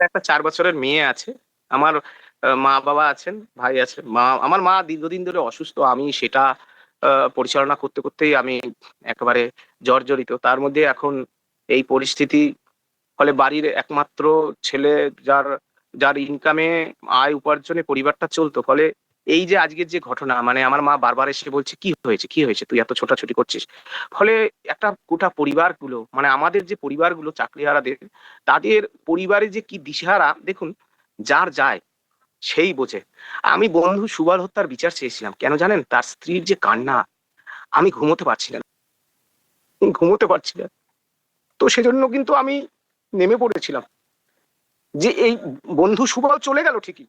একটা চার বছরের মেয়ে আছে। আমার মা বাবা আছেন, ভাই আছে। মা, আমার মা দীর্ঘদিন ধরে অসুস্থ। আমি সেটা পরিচালনা করতে, করতেই আমি একেবারে জর্জরিত। তার মধ্যে এখন এই পরিস্থিতি ফলে বাড়ির একমাত্র ছেলে, যার যার ইনকামে আয় উপার্জনে পরিবারটা চলতো। ফলে এই যে আজকের যে ঘটনা মানে আমার মা বারবার এসে বলছে, কি হয়েছে? কি হয়েছে? তুই এত ছোটাছুটি করছিস? ফলে একটা গোটা পরিবারগুলো মানে আমাদের যে পরিবারগুলো, চাকরিহারাদের, তাদের পরিবারে যে কি দিশেহারা, দেখুন, যার যায়, সেই বোঝে। আমি বন্ধু সুবল হত্যার বিচার চেয়েছিলাম। কেন জানেন? তার স্ত্রীর যে কান্না, আমি ঘুমোতে পারছি না। ঘুমোতে পারছি না। তো সেজন্য কিন্তু আমি নেমে পড়েছিলাম। যে এই বন্ধু সুবল চলে গেল ঠিকই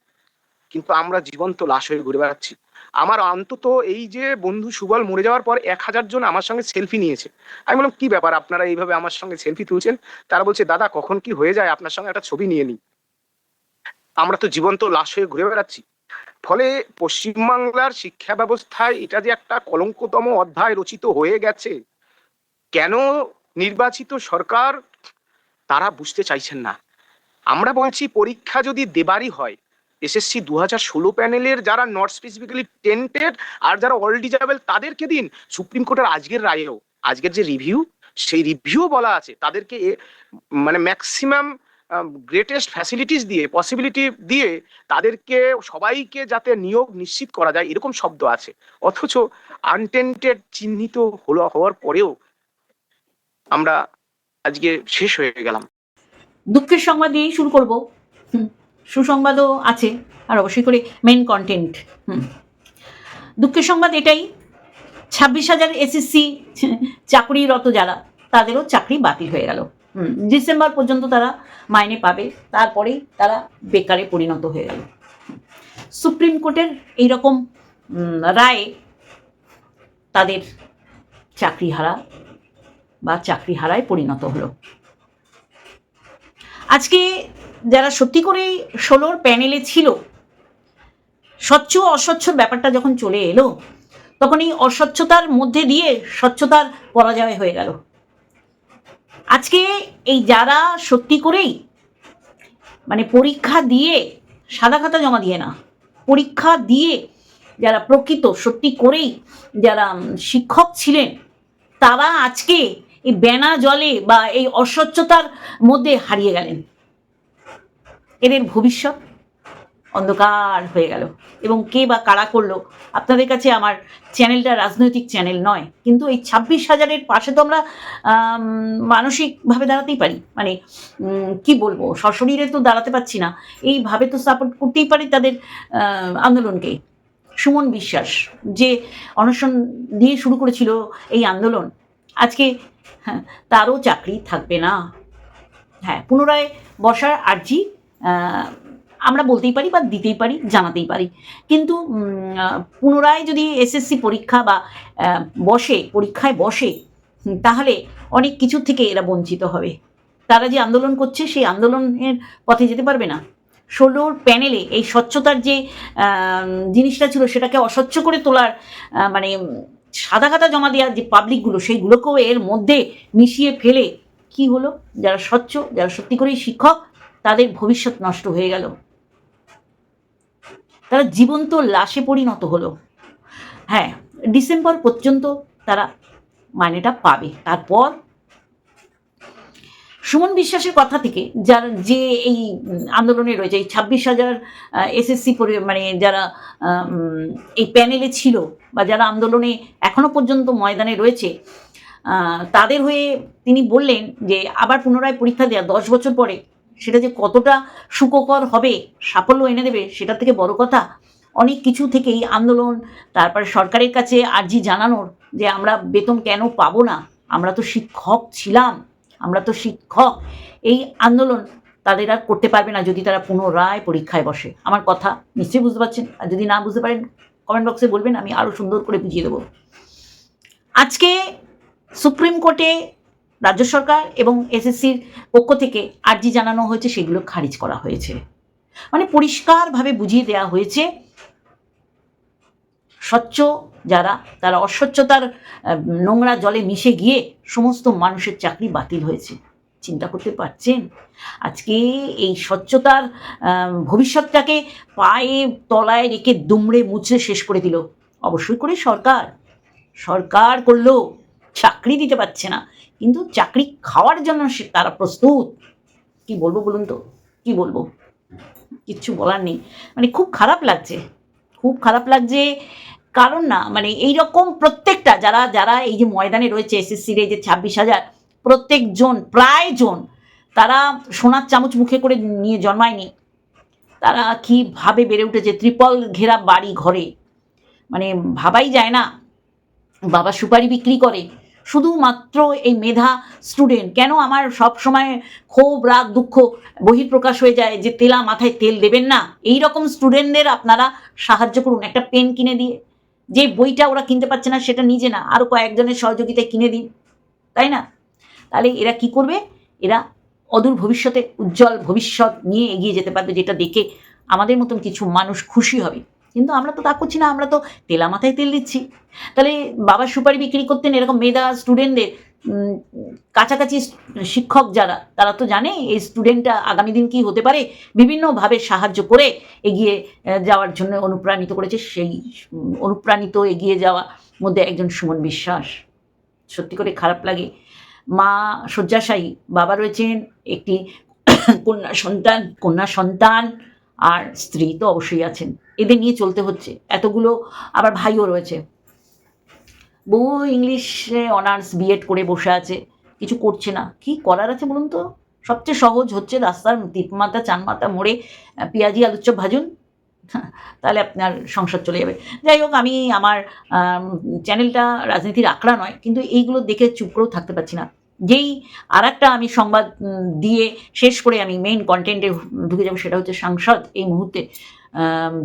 কিন্তু আমরা জীবন্ত লাশ হয়ে ঘুরে বেড়াচ্ছি। আমার অন্তত এই যে বন্ধু সুবল মরে যাওয়ার পর এক হাজার জন আমার সঙ্গে সেলফি নিয়েছে। আমি বললাম, কি ব্যাপার? আপনারা এইভাবে আমার সঙ্গে সেলফি তুলছেন? তারা বলছে, দাদা, কখন কি হয়ে যায়? আপনার সঙ্গে একটা ছবি নিয়ে নিই। আমরা তো জীবন্ত লাশ হয়ে ঘুরে বেড়াচ্ছি। ফলে পশ্চিমবাংলার শিক্ষা ব্যবস্থায় এটা যে একটা কলঙ্কতম অধ্যায় রচিত হয়ে গেছে, কেন নির্বাচিত সরকার তারা বুঝতে চাইছেন না? আমরা বলছি, পরীক্ষা যদি দেবারই হয় এসএসসি দু হাজার ষোলো প্যানেলের যারা নট স্পেসিফিক্যালি টেন্টেড আর যারা অল ডিজাবেল তাদেরকে দিন সুপ্রিম কোর্টের আজকের রায়েও। আজকের যে রিভিউ সেই রিভিউ বলা আছে। তাদেরকে মানে ম্যাক্সিমাম গ্রেটেস্ট ফ্যাসিলিটিস দিয়ে পসিবিলিটি দিয়ে তাদেরকে, সবাইকে যাতে নিয়োগ নিশ্চিত করা যায়, এরকম শব্দ আছে। অথচ আনটেন্টেড চিহ্নিত হলো, হওয়ার পরেও আমরা আজকে শেষ হয়ে গেলাম। দুঃখের সংবাদ দিয়েই শুরু করব। সুসংবাদও আছে, আর অবশ্যই করে মেন কন্টেন্ট হুম। দুঃখের সংবাদ এটাই, ছাব্বিশ হাজার এসএসসি চাকরিরত যারা, তাদেরও চাকরি বাতিল হয়ে গেল ডিসেম্বর পর্যন্ত তারা মাইনে পাবে, তারপরেই তারা বেকারে পরিণত হয়ে গেল। সুপ্রিম কোর্টের এইরকম রায়ে তাদের চাকরি হারা বা চাকরি হারায় পরিণত হলো। আজকে যারা সত্যি করেই ষোলোর প্যানেলে ছিল, স্বচ্ছ অস্বচ্ছর ব্যাপারটা যখন চলে এলো, তখন এই অস্বচ্ছতার মধ্যে দিয়ে স্বচ্ছতার পরাজয় হয়ে গেল। আজকে এই যারা সত্যি করেই মানে পরীক্ষা দিয়ে সাদা খাতা জমা দিয়ে না, পরীক্ষা দিয়ে যারা প্রকৃত সত্যি করেই যারা শিক্ষক ছিলেন, তারা আজকে এই বেনা জলে বা এই অস্বচ্ছতার মধ্যে হারিয়ে গেলেন। এদের ভবিষ্যৎ অন্ধকার হয়ে গেল। এবং কে বা কারা করল আপনাদের কাছে আমার চ্যানেলটা রাজনৈতিক চ্যানেল নয়। কিন্তু এই ছাব্বিশ হাজারের পাশে তো আমরা মানসিকভাবে দাঁড়াতেই পারি। মানে কি বলব সশরীরে তো দাঁড়াতে পারছি না। এইভাবে তো সাপোর্ট করতেই পারি তাদের আন্দোলনকে। সুমন বিশ্বাস যে অনশন দিয়ে শুরু করেছিল এই আন্দোলন আজকে হ্যাঁ, তারও চাকরি থাকবে না। হ্যাঁ পুনরায় বসার আর্জি আমরা বলতেই পারি বা দিতেই পারি, জানাতেই পারি। কিন্তু পুনরায় যদি এসএসসি পরীক্ষা বা বসে, পরীক্ষায় বসে তাহলে অনেক কিছু থেকে এরা বঞ্চিত হবে। তারা যে আন্দোলন করছে, সেই আন্দোলনের পথে যেতে পারবে না। ষোলোর প্যানেলে এই স্বচ্ছতার যে জিনিসটা ছিল, সেটাকে অস্বচ্ছ করে তোলার মানে সাদা খাতা জমা দেওয়ার যে পাবলিকগুলো, সেইগুলোকেও এর মধ্যে মিশিয়ে ফেলে কি হলো? যারা স্বচ্ছ, যারা সত্যি করেই শিক্ষক তাদের ভবিষ্যৎ নষ্ট হয়ে গেল। তারা জীবন্ত লাশে পরিণত হলো। হ্যাঁ ডিসেম্বর পর্যন্ত তারা মাইনেটা পাবে। তারপর সুমন বিশ্বাসের কথা থেকে যার যে এই আন্দোলনে রয়েছে, এই ছাব্বিশ হাজার এসএসসি মানে যারা এই প্যানেলে ছিল বা যারা আন্দোলনে এখনও পর্যন্ত ময়দানে রয়েছে তাদের হয়ে তিনি বললেন যে আবার পুনরায় পরীক্ষা দেওয়া, দশ বছর পরে সেটা যে কতটা সুখকর হবে, সাফল্য এনে দেবে সেটা থেকে বড় কথা অনেক কিছু থেকেই আন্দোলন, তারপরে সরকারের কাছে আর্জি জানানোর যে আমরা বেতন কেন পাবো না, আমরা তো শিক্ষক ছিলাম, আমরা তো শিক্ষক, এই আন্দোলন তাদের আর করতে পারবে না যদি তারা পুনরায় পরীক্ষায় বসে। আমার কথা নিশ্চয়ই বুঝতে পারছেন, আর যদি না বুঝতে পারেন কমেন্ট বক্সে বলবেন, আমি আরও সুন্দর করে বুঝিয়ে দেবো। আজকে সুপ্রিম কোর্টে রাজ্য সরকার এবং এসএসসির পক্ষ থেকে আর্জি জানানো হয়েছে, সেগুলো খারিজ করা হয়েছে। মানে পরিষ্কারভাবে বুঝিয়ে দেওয়া হয়েছে, স্বচ্ছ যারা, তারা অস্বচ্ছতার নোংরা জলে মিশে গিয়ে সমস্ত মানুষের চাকরি বাতিল হয়েছে। চিন্তা করতে পারছেন? আজকে এই স্বচ্ছতার ভবিষ্যৎটাকে পায়ে তলায় রেখে দুমড়ে মুচড়ে শেষ করে দিল। অবশ্যই করে সরকার। সরকার করল চাকরি দিতে পারছে না। কিন্তু চাকরি খাওয়ার জন্য সে তারা প্রস্তুত। কি বলব বলুন তো? কি বলব? কিচ্ছু বলার নেই। মানে খুব খারাপ লাগছে। খুব খারাপ লাগছে। কারণ না মানে এই রকম প্রত্যেকটা যারা যারা এই যে ময়দানে রয়েছে, এসএসসির এই যে ছাব্বিশ হাজার, প্রত্যেকজন, প্রায় জন, তারা সোনার চামচ মুখে করে নিয়ে জন্মায়নি। তারা কীভাবে বেড়ে উঠেছে? ত্রিপল ঘেরা বাড়ি ঘরে। মানে ভাবাই যায় না। বাবা সুপারি বিক্রি করে। শুধুমাত্র এই মেধা স্টুডেন্ট কেন আমার সব সময় ক্ষোভ, রাগ, দুঃখ বহিঃপ্রকাশ হয়ে যায় যে তেলা মাথায় তেল দেবেন না? এই রকম স্টুডেন্টদের আপনারা সাহায্য করুন। একটা পেন কিনে দিয়ে। যে বইটা ওরা কিনতে পারছে না, সেটা নিজে না। আরও কয়েকজনের সহযোগিতায় কিনে দিন। তাই না? তাহলে এরা কি করবে? এরা অদূর ভবিষ্যতে, উজ্জ্বল ভবিষ্যৎ নিয়ে এগিয়ে যেতে পারবে, যেটা দেখে আমাদের মতন কিছু মানুষ খুশি হবে। কিন্তু আমরা তো তা করছি না, আমরা তো তেলা মাথায় তেল দিচ্ছি। তাহলে বাবা সুপারি বিক্রি করতেন এরকম মেধা স্টুডেন্টদের কাছাকাছি শিক্ষক যারা, তারা তো জানে এই স্টুডেন্টটা আগামী দিন কি হতে পারে, বিভিন্নভাবে সাহায্য করে এগিয়ে যাওয়ার জন্য অনুপ্রাণিত করেছে, সেই অনুপ্রাণিত এগিয়ে যাওয়া মধ্যে একজন সুমন বিশ্বাস। সত্যি করে খারাপ লাগে। মা শয্যাশায়ী, বাবা রয়েছেন একটি কন্যা সন্তান কন্যা সন্তান, আর স্ত্রী তো অবশ্যই আছেন। এদের নিয়ে চলতে হচ্ছে। এতগুলো আবার ভাইও রয়েছে। বউ ইংলিশে অনার্স বিএড করে বসে আছে। কিছু করছে না। কি করার আছে বলুন তো? সবচেয়ে সহজ হচ্ছে রাস্তার তিপমাতা চানমাতা, মোড়ে পেঁয়াজি আলুর চপ ভাজুন তাহলে আপনার সংসার চলে যাবে। যাই হোক, আমি আমার চ্যানেলটা রাজনীতির আঁকড়া নয়, কিন্তু এইগুলো দেখে চুপ করেও থাকতে পারছি না। যেই আর আমি সংবাদ দিয়ে শেষ করে আমি মেইন কন্টেন্টে ঢুকে যাব সেটা হচ্ছে সাংসদ এই মুহূর্তে।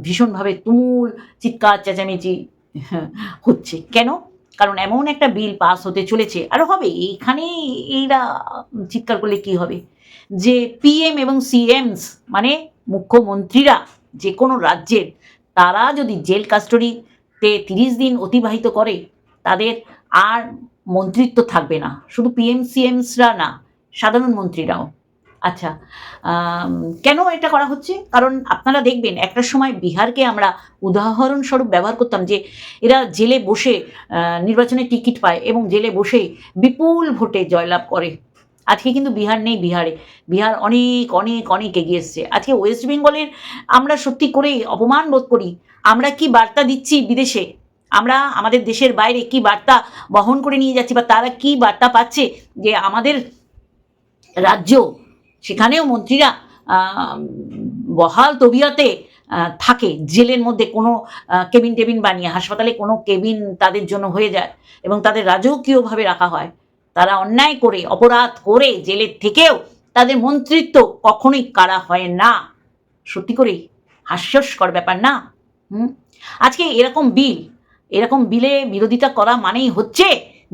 ভীষণভাবে তুমুল চিৎকার, চেঁচামেচি হচ্ছে। কেন? কারণ এমন একটা বিল পাস হতে চলেছে, আর হবে, এখানে এইরা চিৎকার করলে কি হবে? যে পিএম এবং সিএমস মানে মুখ্যমন্ত্রীরা যে কোনো রাজ্যের, তারা যদি জেল কাস্টডিতে তিরিশ দিন অতিবাহিত করে, তাদের আর মন্ত্রিত্ব থাকবে না। শুধু পিএম সিএমসরা না, সাধারণ মন্ত্রীরাও। আচ্ছা কেন এটা করা হচ্ছে? কারণ আপনারা দেখবেন, একটা সময় বিহারকে আমরা উদাহরণস্বরূপ ব্যবহার করতাম যে, এরা জেলে বসে নির্বাচনে টিকিট পায় এবং জেলে বসে বিপুল ভোটে জয়লাভ করে। আজকে কিন্তু বিহার নেই বিহারে। বিহার অনেক অনেক অনেক এগিয়ে এসছে। আজকে ওয়েস্ট বেঙ্গলের আমরা সত্যি করেই অপমান বোধ করি। আমরা কি বার্তা দিচ্ছি বিদেশে? আমরা আমাদের দেশের বাইরে কি বার্তা বহন করে নিয়ে যাচ্ছি বা তারা কি বার্তা পাচ্ছে যে আমাদের রাজ্য সেখানেও মন্ত্রীরা বহাল তবিয়তে থাকে। জেলের মধ্যে কোনো কেবিন টেবিন বানিয়ে, হাসপাতালে কোনো কেবিন তাদের জন্য হয়ে যায় এবং তাদের রাজকীয়ভাবে রাখা হয়। তারা অন্যায় করে, অপরাধ করে জেলের থেকেও তাদের মন্ত্রিত্ব কখনোই কারা হয় না। সত্যি করেই হাস্যস্কর ব্যাপার না? হুম? আজকে এরকম বিল, এরকম বিলে বিরোধিতা করা মানেই হচ্ছে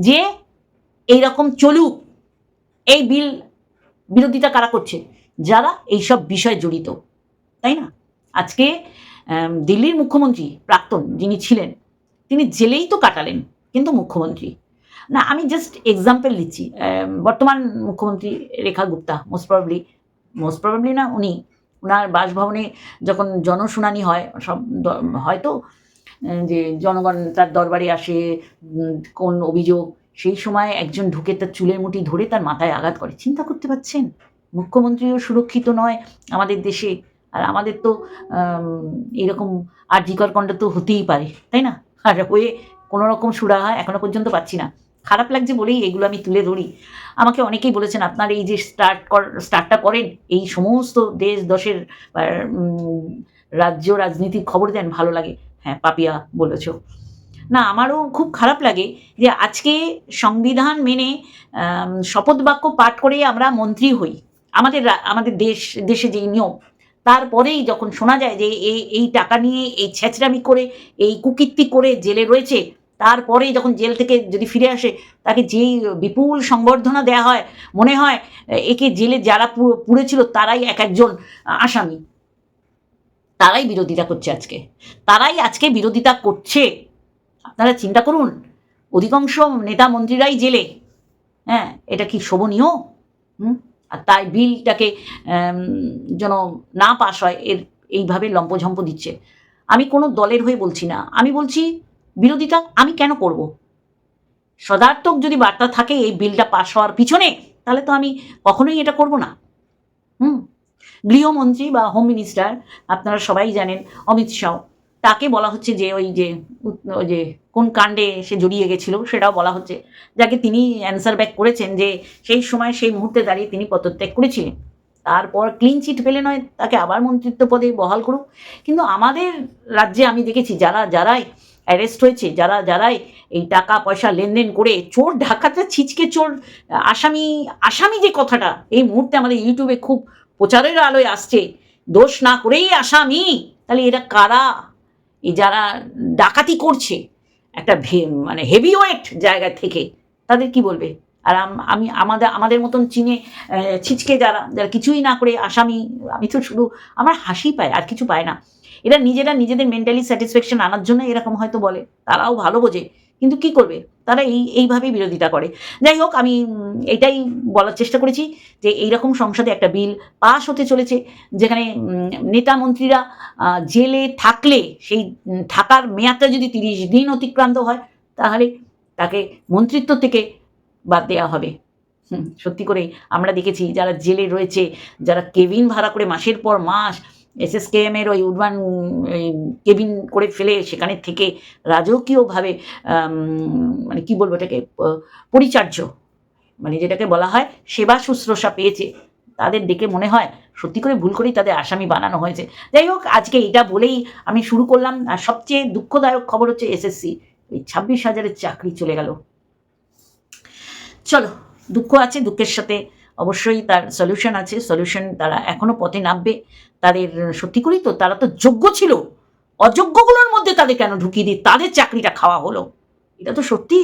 যে, এইরকম চলুক। এই বিল বিরোধিতা কারা করছে? যারা এইসব বিষয়ে জড়িত, তাই না? আজকে দিল্লির মুখ্যমন্ত্রী প্রাক্তন যিনি ছিলেন, তিনি জেলেই তো কাটালেন, কিন্তু মুখ্যমন্ত্রী। না, আমি জাস্ট এক্সাম্পল দিচ্ছি। বর্তমান মুখ্যমন্ত্রী Rekha Gupta most probably most probably না, উনি ওনার বাসভবনে যখন জনশুনানি হয়, সব হয়তো যে জনগণ তার দরবারে আসে কোন অভিযোগ সেই সময় একজন ঢুকে তার চুলের মুঠি ধরে তার মাথায় আঘাত করে। চিন্তা করতে পারছেন? মুখ্যমন্ত্রীও সুরক্ষিত নয় আমাদের দেশে। আর আমাদের তো এরকম আর্জিকর কণ্ড তো হতেই পারে, তাই না? আর হয়ে কোনো রকম সুরাহা এখনও পর্যন্ত পাচ্ছি না। খারাপ লাগছে বলেই এগুলো আমি তুলে ধরি। আমাকে অনেকেই বলেছেন, আপনার এই যে স্টার্ট কর, স্টার্টটা করেন, এই সমস্ত দেশ, দশের রাজ্য, রাজনীতির খবর দেন, ভালো লাগে। হ্যাঁ পাপিয়া বলেছ। না, আমারও খুব খারাপ লাগে যে আজকে সংবিধান মেনে শপথ বাক্য পাঠ করে আমরা মন্ত্রী হই। আমাদের আমাদের দেশ, দেশে যে নিয়ম, তারপরেই যখন শোনা যায় যে এই এই টাকা নিয়ে এই ছেঁচড়ামি করে, এই কুকীর্তি করে জেলে রয়েছে তারপরে যখন জেল থেকে যদি ফিরে আসে, তাকে যেই বিপুল সংবর্ধনা দেয়া হয়, মনে হয় একে জেলে যারা পুড়েছিল তারাই এক একজন আসামি। তারাই বিরোধিতা করছে আজকে। তারাই আজকে বিরোধিতা করছে। আপনারা চিন্তা করুন, অধিকাংশ নেতা মন্ত্রীরাই জেলে। হ্যাঁ এটা কি শোভনীয়? হুম? আর তাই বিলটাকে যেন না পাশ হয়, এর এইভাবে লম্পঝম্প দিচ্ছে। আমি কোনো দলের হয়ে বলছি না। আমি বলছি, বিরোধিতা আমি কেন করব? সদার্থক যদি বার্তা থাকে এই বিলটা পাশ হওয়ার পিছনে, তাহলে তো আমি কখনোই এটা করব না। হুম? গৃহমন্ত্রী বা হোম মিনিস্টার আপনারা সবাই জানেন, অমিত শাহ। তাকে বলা হচ্ছে যে ওই যে ওই যে কোন কাণ্ডে সে জড়িয়ে গেছিল সেটাও বলা হচ্ছে। যাকে তিনি অ্যান্সার ব্যাক করেছেন যে সেই সময় সেই মুহূর্তে দাঁড়িয়ে তিনি পদত্যাগ করেছিলেন। তারপর ক্লিন চিট পেলে নয়, তাকে আবার মন্ত্রিত্ব পদে বহাল করুক। কিন্তু আমাদের রাজ্যে আমি দেখেছি যারা, যারাই অ্যারেস্ট হয়েছে, যারা, যারাই এই টাকা পয়সা লেনদেন করে চোর ঢাকাতে ছিচকে চোর, আসামি আসামি যে কথাটা, এই মুহূর্তে আমাদের ইউটিউবে খুব প্রচারের আলোয় আসছে। দোষ না করেই আসামি। তাহলে এরা কারা? এই যারা ডাকাতি করছে, একটা ভে- মানে হেভি ওয়েট জায়গা থেকে, তাদের কি বলবে? আর আমি আমাদের আমাদের মতন চিনে ছিচকে যারা যারা কিছুই না করে আসামি, আমি তো শুধু, আমার হাসি পায়, আর কিছু পায় না। এরা নিজেরা নিজেদের মেন্টালি স্যাটিসফ্যাকশন আনার জন্য এরকম হয়তো বলে, তারাও ভালো বোঝে। কিন্তু কি করবে? তারা এই, এইভাবেই বিরোধিতা করে। যাই হোক, আমি এটাই বলার চেষ্টা করেছি যে এইরকম সংসদে একটা বিল পাশ হতে চলেছে, যেখানে নেতা মন্ত্রীরা জেলে থাকলে, সেই থাকার মেয়াদটা যদি তিরিশ দিন অতিক্রান্ত হয়, তাহলে তাকে মন্ত্রিত্ব থেকে বাদ দেওয়া হবে। সত্যি করে আমরা দেখেছি যারা জেলে রয়েছে, যারা কেবিন ভাড়া করে মাসের পর মাস এস এস কে এর ওই উডবান কেবিন করে ফেলে সেখানে থেকে রাজকীয়ভাবে মানে কি বলব এটাকে পরিচার্য মানে যেটাকে বলা হয়, সেবা শুশ্রূষা পেয়েছে। তাদের দেখে মনে হয়, সত্যি করে ভুল করেই তাদের আসামি বানানো হয়েছে। যাই হোক, আজকে এটা বলেই আমি শুরু করলাম। আর সবচেয়ে দুঃখদায়ক খবর হচ্ছে এসএসসি। ওই ছাব্বিশ হাজারের চাকরি চলে গেল। চলো, দুঃখ আছে, দুঃখের সাথে। অবশ্যই তার সলিউশন আছে। সলিউশন তারা এখনও পথে নামবে। তাদের, সত্যি করেই তো তারা তো যোগ্য ছিল। অযোগ্যগুলোর মধ্যে তাদের কেন ঢুকিয়ে দিয়ে তাদের চাকরিটা খাওয়া হলো? এটা তো সত্যি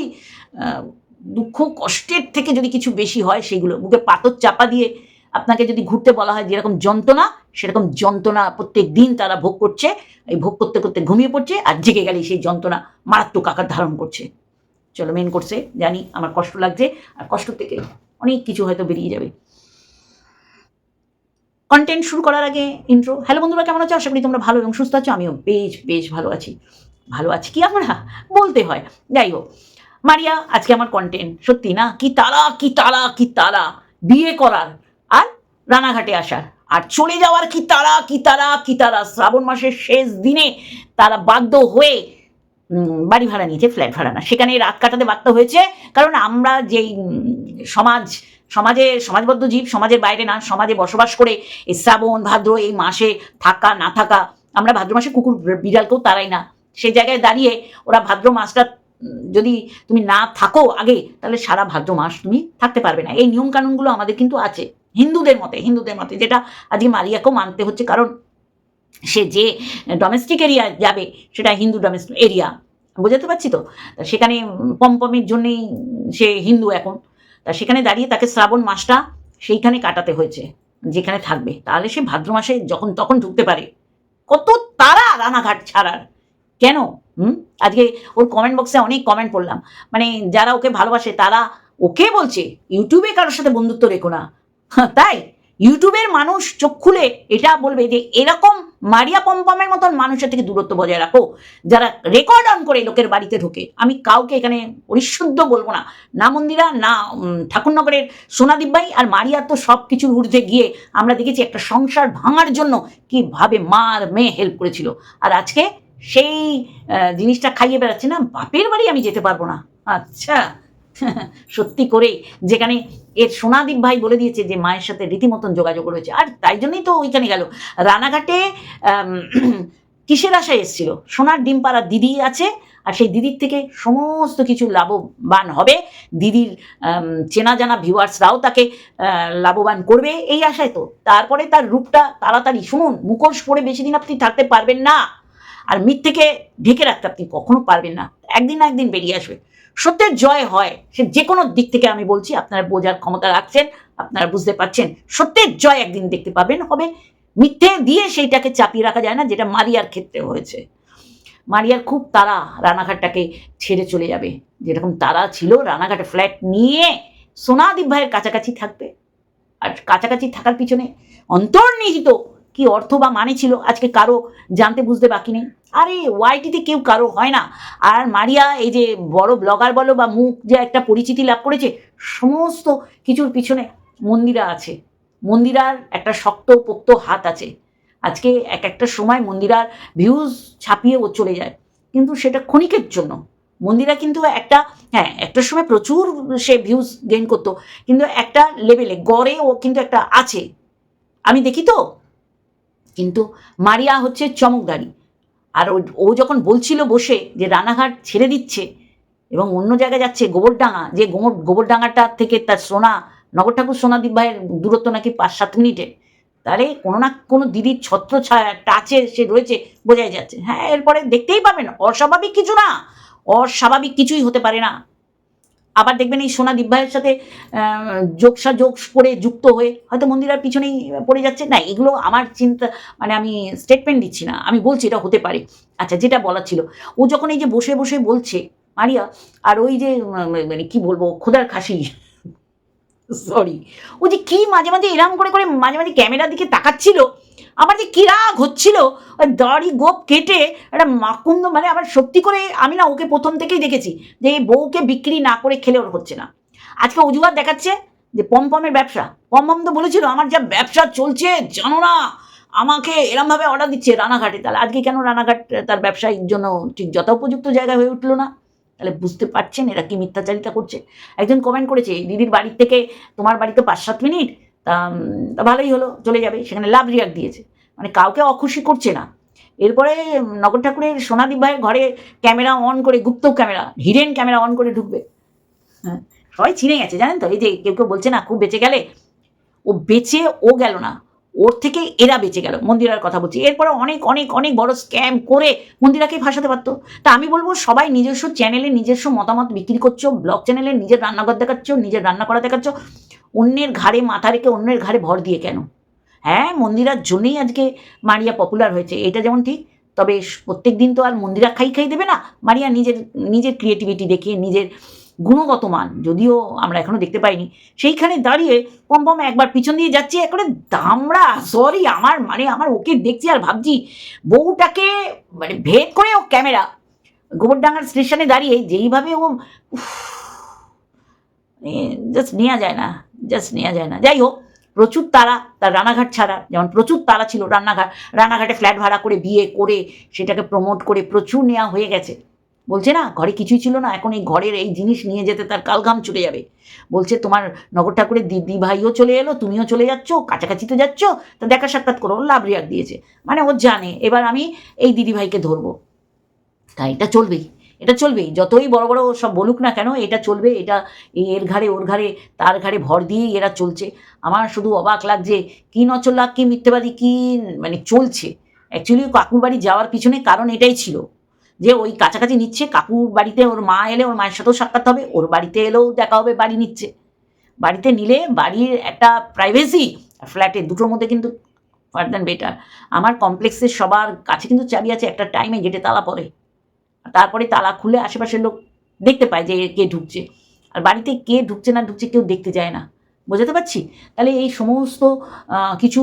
দুঃখ, কষ্টের থেকে যদি কিছু বেশি হয় সেগুলো। বুকে পাথর চাপা দিয়ে আপনাকে যদি ঘুরতে বলা হয় যেরকম যন্ত্রণা, সেরকম যন্ত্রণা প্রত্যেক দিন তারা ভোগ করছে। এই ভোগ করতে করতে ঘুমিয়ে পড়ছে আর জেগে গেলে সেই যন্ত্রণা মারাত্মক আকার ধারণ করছে। চলো মেন করছে জানি আমার কষ্ট লাগছে। আর কষ্ট থেকে অনেক কিছু হয়তো বেরিয়ে যাবে। কন্টেন্ট শুরু করার আগে ইন্ট্রো হ্যালো বন্ধুরা, কেমন আছো? আশা করি তোমরা ভালো এবং সুস্থ আছো। আমিও বেশ বেশ ভালো আছি। ভালো আছি কি আমরা? বলতে হয়। যাই হোক, মারিয়া, আজকে আমার কন্টেন্ট সত্যি না? কি তারা কি তারা কি তারা? বিয়ে করার আর রানাঘাটে আসার। আর চলে যাওয়ার কি তারা কি তারা কি তারা? শ্রাবণ মাসের শেষ দিনে তারা বাধ্য হয়ে বাড়ি ভাড়া নিয়েছে ফ্ল্যাট ভাড়া না সেখানে রাত কাটাতে বাধ্য হয়েছে। কারণ আমরা যেই সমাজ, সমাজে, সমাজবদ্ধ জীব, সমাজের বাইরে না, সমাজে বসবাস করে এই শ্রাবণ, ভাদ্র, এই মাসে থাকা, না থাকা, আমরা ভাদ্র মাসে কুকুর, বিড়ালকেও তারাই না। সেই জায়গায় দাঁড়িয়ে ওরা ভাদ্র মাসটা যদি তুমি না থাকো আগে, তাহলে সারা ভাদ্র মাস তুমি থাকতে পারবে না। এই নিয়ম কানুনগুলো আমাদের কিন্তু আছে, হিন্দুদের মতে হিন্দুদের মতে, যেটা আজকে মারিয়াকেও মানতে হচ্ছে। কারণ সে যে ডোমেস্টিক এরিয়া যাবে সেটা হিন্দু ডোমেস্টিক এরিয়া বোঝাতে পারছি তো? সেখানে পমপমের জন্যেই সে হিন্দু এখন। তা সেখানে দাঁড়িয়ে তাকে শ্রাবণ মাসটা সেইখানে কাটাতে হয়েছে যেখানে থাকবে। তাহলে সে ভাদ্র মাসে যখন তখন ঢুকতে পারে। কত তারা রানাঘাট ছাড়ার। কেন? হুম? আজকে ওর কমেন্ট বক্সে অনেক কমেন্ট পড়লাম। মানে যারা ওকে ভালোবাসে তারা ওকে বলছে ইউটিউবে কারোর সাথে বন্ধুত্ব রেখো না। হ্যাঁ, তাই? ইউটিউবের মানুষ চোখ খুলে এটা বলবে যে এরকম মারিয়া পম্পমের মতন মানুষের থেকে দূরত্ব বজায় রাখো, যারা রেকর্ড অন করে লোকের বাড়িতে ঢোকে। আমি কাউকে এখানে পরিশুদ্ধ বলব না। না মন্দিরা, না ঠাকুরনগরের সোনাদিব্যাই আর মারিয়া তো সব কিছুর ঊর্ধ্বে গিয়ে আমরা দেখেছি একটা সংসার ভাঙার জন্য কীভাবে মার মেয়ে হেল্প করেছিল। আর আজকে সেই জিনিসটা খাইয়ে বেড়াচ্ছে না, বাপের বাড়ি আমি যেতে পারব না। আচ্ছা। সত্যি করে যেখানে এর সোনাদীপ ভাই বলে দিয়েছে যে মায়ের সাথে রীতিমতন যোগাযোগ রয়েছে। আর তাই জন্যই তো ওইখানে গেল। রানাঘাটে কিসের আশায় এসেছিল? সোনার ডিম পাড়ার দিদি আছে আর সেই দিদির থেকে সমস্ত কিছু লাভবান হবে। দিদির চেনা জানা ভিউয়ার্সরাও তাকে লাভবান করবে এই আশায় তো। তারপরে তার রূপটা তাড়াতাড়ি শুনুন। মুখোশ পরে বেশি দিন আপনি থাকতে পারবেন না। আর মিথ্যেকে ঢেকে রাখতে আপনি কখনো পারবেন না। একদিন না একদিন বেরিয়ে আসবে। সত্যের জয় হয়, সে যে কোনো দিক থেকে আমি বলছি, আপনারা বোঝার ক্ষমতা রাখছেন, আপনারা বুঝতে পারছেন, সত্যের জয় একদিন দেখতে পাবেন, হবে মিথ্যে দিয়ে সেইটাকে চাপিয়ে রাখা যায় না, যেটা মারিয়ার ক্ষেত্রে হয়েছে। মারিয়ার খুব তারা রানাঘাটটাকে ছেড়ে চলে যাবে। যেরকম তারা ছিল, রানাঘাটে ফ্ল্যাট নিয়ে সোনাদীপ ভাইয়ের কাছাকাছি থাকবে। আর কাছাকাছি থাকার পিছনে অন্তর্নিহিত কি অর্থ বা মানে ছিল? আজকে কারও জানতে বুঝতে বাকি নেই। আরে ওয়াইটিতে কেউ কারও হয় না। আর মারিয়া, এই যে বড় ব্লগার বলো বা মুখ যে একটা পরিচিতি লাভ করেছে, সমস্ত কিছুর পিছনে মন্দিরা আছে। মন্দিরার একটা শক্ত পোক্ত হাত আছে। আজকে এক একটা সময় মন্দিরার ভিউজ ছাপিয়ে ও চলে যায়। কিন্তু সেটা ক্ষণিকের জন্য। মন্দিরা কিন্তু একটা হ্যাঁ একটা সময় প্রচুর সে ভিউজ গেইন করতো। কিন্তু একটা লেভেলে গড়ে ও কিন্তু একটা আছে। আমি দেখি তো? কিন্তু মারিয়া হচ্ছে চমকদারি। আর ও- যখন বলছিল বসে যে রানাঘাট ছেড়ে দিচ্ছে এবং অন্য জায়গায় যাচ্ছে গোবরডাঙ্গা, যে গোবর গোবরডাঙ্গাটা থেকে তার সোনা, নগর ঠাকুর সোনাদীপ ভাইয়ের দূরত্ব নাকি পাঁচ সাত মিনিটে। তাহলে কোনো না কোনো দিদির ছত্র টাচে সে রয়েছে, বোঝাই যাচ্ছে। হ্যাঁ এরপরে দেখতেই পাবেন, অস্বাভাবিক কিছু না। অস্বাভাবিক কিছুই হতে পারে না। আবার দেখবেন এই সোনা ভাইয়ের সাথে যোগসা যোগ করে যুক্ত হয়ে হয়তো মন্দিরের পিছনেই পড়ে যাচ্ছে। না, এগুলো আমার চিন্তা মানে আমি স্টেটমেন্ট দিচ্ছি না, আমি বলছি এটা হতে পারে। আচ্ছা যেটা বলার ছিল, ও যখন এই যে বসে বসে বলছে, মারিয়া, আর ওই যে মানে কি বলব, খোদার খাসি সরি ও যে কি মাঝে মাঝে এরম করে করে মাঝে মাঝে ক্যামেরার দিকে তাকাচ্ছিল আমার যে কি রাগ হচ্ছিল, ওই দাড়ি গোপ কেটে একটা মাকুন্দ মানে আবার সত্যি করে আমি না ওকে প্রথম থেকেই দেখেছি যে এই বউকে বিক্রি না করে খেলে ওর হচ্ছে না। আজকে অজুহাত দেখাচ্ছে যে পমপমের ব্যবসা। পমপম তো বলেছিল, আমার যা ব্যবসা চলছে, জানো না, আমাকে এরমভাবে অর্ডার দিচ্ছে রানাঘাটে। তাহলে আজকে কেন রানাঘাট, তার ব্যবসায়িক জন্য ঠিক যথোপযুক্ত জায়গা হয়ে উঠল না? তাহলে বুঝতে পারছেন এরা কি মিথ্যাচারিতা করছে। একজন কমেন্ট করেছে দিদির বাড়ির থেকে তোমার বাড়িতে পাঁচ সাত মিনিট তা ভালোই হলো, চলে যাবে। সেখানে লাভ রিয়াক্ট দিয়েছে। মানে কাউকে অখুশি করছে না। এরপরে নগর ঠাকুরের সোনাদীপ ভাইয়ের ঘরে ক্যামেরা অন করে, গুপ্ত ক্যামেরা, হিডেন ক্যামেরা অন করে ঢুকবে। হ্যাঁ সবাই চিনে গেছে, জানেন তো? এই যে কেউ কেউ বলছে না, খুব বেঁচে গেলে? ও বেঁচে, ও গেল না। ওর থেকে এরা বেঁচে গেল, মন্দিরার কথা বলছি। এরপরে অনেক অনেক অনেক বড় স্ক্যাম করে মন্দিরাকে ফাঁসাতে পারতো। তা আমি বলব, সবাই নিজস্ব চ্যানেলে নিজস্ব মতামত বিক্রি করছ ব্লগ চ্যানেলে নিজের রান্নাঘর দেখাচ্ছ, নিজের রান্না করা দেখাচ্ছ। অন্যের ঘাড়ে মাথা রেখে অন্যের ঘাড়ে ভর দিয়ে কেন? হ্যাঁ মন্দিরার জন্যেই আজকে মারিয়া পপুলার হয়েছে, এটা যেমন ঠিক, তবে প্রত্যেক দিন তো আর মন্দিরা খাই খাই দেবে না। মারিয়া নিজের নিজের ক্রিয়েটিভিটি দেখিয়ে নিজের গুণগত মান, যদিও আমরা এখনও দেখতে পাইনি। সেইখানে দাঁড়িয়ে পম্পম একবার পিছন দিয়ে যাচ্ছি, একবারে দামড়া সরি আমার মানে আমার ওকে দেখছি আর ভাবছি বউটাকে মানে ভেদ করে ও ক্যামেরা। গোবরডাঙ্গার স্টেশনে দাঁড়িয়ে যেইভাবে ও জাস্ট নেওয়া যায় না। জাস্ট নেওয়া যায় না। যাই হোক, প্রচুর তারা, তার রানাঘাট ছাড়া, যেমন প্রচুর তারা ছিল রান্নাঘাট, রানাঘাটে ফ্ল্যাট ভাড়া করে বিয়ে করে সেটাকে প্রমোট করে প্রচুর নেওয়া হয়ে গেছে। বলছে, না, ঘরে কিছুই ছিল না, এখন এই ঘরের এই জিনিস নিয়ে যেতে তার কালঘাম চলে যাবে। বলছে, তোমার নগর ঠাকুরের দিদি ভাইও চলে এলো, তুমিও চলে যাচ্ছ, কাছাকাছি তো যাচ্ছ, তা দেখা সাক্ষাৎ করো। লাভ রিয়াক দিয়েছে। মানে ও জানে, এবার আমি এই দিদি ভাইকে ধরবো। তাই এটা চলবেই। এটা চলবেই। যতই বড় বড় সব বলুক না কেন, এটা চলবে, এটা এর ঘাড়ে, ওর ঘাড়ে, তার ঘাড়ে ভর দিয়েই এরা চলছে। আমার শুধু অবাক লাগছে, কি নচল লাগ কি মিথ্যেবাদী, কি মানে চলছে। অ্যাকচুয়ালি কাকুর বাড়ি যাওয়ার পিছনে কারণ এটাই ছিল যে ওই কাছাকাছি নিচ্ছে, কাকুর বাড়িতে ওর মা এলে ওর মায়ের সাথেও সাক্ষাৎ হবে, ওর বাড়িতে এলেও দেখা হবে, বাড়ি নিচ্ছে। বাড়িতে নিলে বাড়ির একটা প্রাইভেসি ফ্ল্যাটে দুটোর মধ্যে কিন্তু ফার দ্যান বেটার আমার কমপ্লেক্সের সবার কাছে কিন্তু চাবি আছে একটা টাইমে গেটে তালা পড়ে। তারপরে তালা খুলে আশেপাশের লোক দেখতে পায় যে কে ঢুকছে। আর বাড়িতে কে ঢুকছে না ঢুকছে কেউ দেখতে যায় না। বোঝাতে পারছি? তাহলে এই সমস্ত কিছু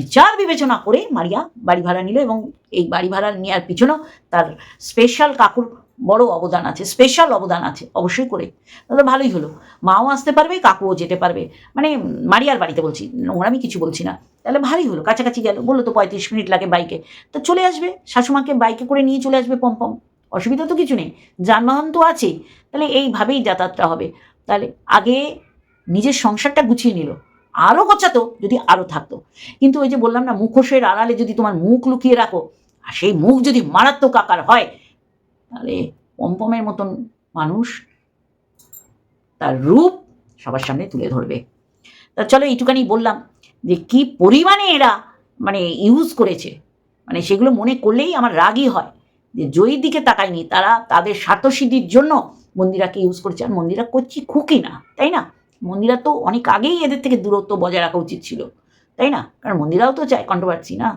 বিচার বিবেচনা করে মারিয়া বাড়ি ভাড়া নিল এবং এই বাড়ি ভাড়া নেওয়ার পিছনেও তার স্পেশাল কাকুর বড় অবদান আছে স্পেশাল অবদান আছে, অবশ্যই করে। তাহলে ভালোই হলো। মাও আসতে পারবে, কাকুও যেতে পারবে। মানে মারিয়ার বাড়িতে বলছি, ওর আমি কিছু বলছি না। তাহলে ভালোই হলো, কাছাকাছি গেল, বলল তো পঁয়ত্রিশ মিনিট লাগে বাইকে তো চলে আসবে, শাশুমাকে বাইকে করে নিয়ে চলে আসবে পম্পম। অসুবিধা তো কিছু নেই, যানবাহন তো আছেই তাহলে এইভাবেই যাতায়াতটা হবে। তাহলে আগে নিজের সংসারটা গুছিয়ে নিল। আরও গোছাতো, যদি আরও থাকতো। কিন্তু ওই যে বললাম না, মুখোশের আড়ালে যদি তোমার মুখ লুকিয়ে রাখো, আর সেই মুখ যদি মারাত্মক আকার হয় তাহলে পম্পমের মতন মানুষ তার রূপ সবার সামনে তুলে ধরবে। তা চলো এইটুখানি বললাম যে কি পরিমাণে এরা মানে ইউজ করেছে। মানে সেগুলো মনে করলেই আমার রাগই হয় যে জয়ীর দিকে তাকায়নি, তারা তাদের স্বার্থসিদ্ধির জন্য মন্দিরাকে ইউজ করেছে। আর মন্দিরা করছি খুকি না, তাই না? মন্দিরা তো অনেক আগেই এদের থেকে দূরত্ব বজায় রাখা উচিত ছিল, তাই না? কারণ মন্দিরাও তো চায় কন্ট্রোভার্সি না।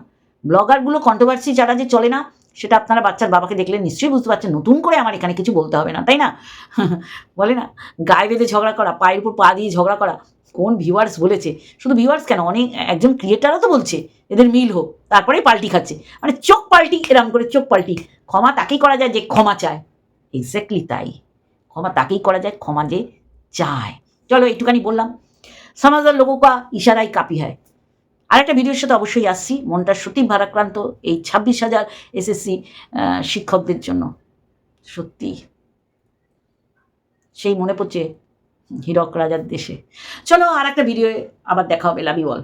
ব্লগারগুলো কন্ট্রোভার্সি যারা যে চলে না সেটা আপনারা বাচ্চার বাবাকে দেখলে নিশ্চয়ই বুঝতে পারছেন, নতুন করে আমার এখানে কিছু বলতে হবে না, তাই না? বলে না, গায়ে বেঁধে ঝগড়া করা, পায়ের উপর পা দিয়ে ঝগড়া করা, কোন ভিউয়ার্স বলেছে? শুধু ভিউয়ার্স কেন, অনেক, একজন ক্রিয়েটারও তো বলছে, এদের মিল হোক তারপরেই পাল্টি খাচ্ছে। মানে চোখ পাল্টি, এরম করে চোখ পাল্টি। ক্ষমা তাকেই করা যায় যে ক্ষমা চায়। এক্স্যাক্টলি তাই। ক্ষমা তাকেই করা যায়, ক্ষমা যে চায়। চলো একটুখানি বললাম। সমাজের লোগোं का ইশারাই কাপি হয়। আরেকটা ভিডিওর সাথে অবশ্যই আসছি। মনটা সত্যি ভারাক্রান্ত এই ছাব্বিশ হাজার এসএসসি শিক্ষকদের জন্য। সত্যি। সেই মনে পড়ছে হীরক রাজার দেশে। চলো আর একটা ভিডিও আবার দেখা হবে। লাভি বল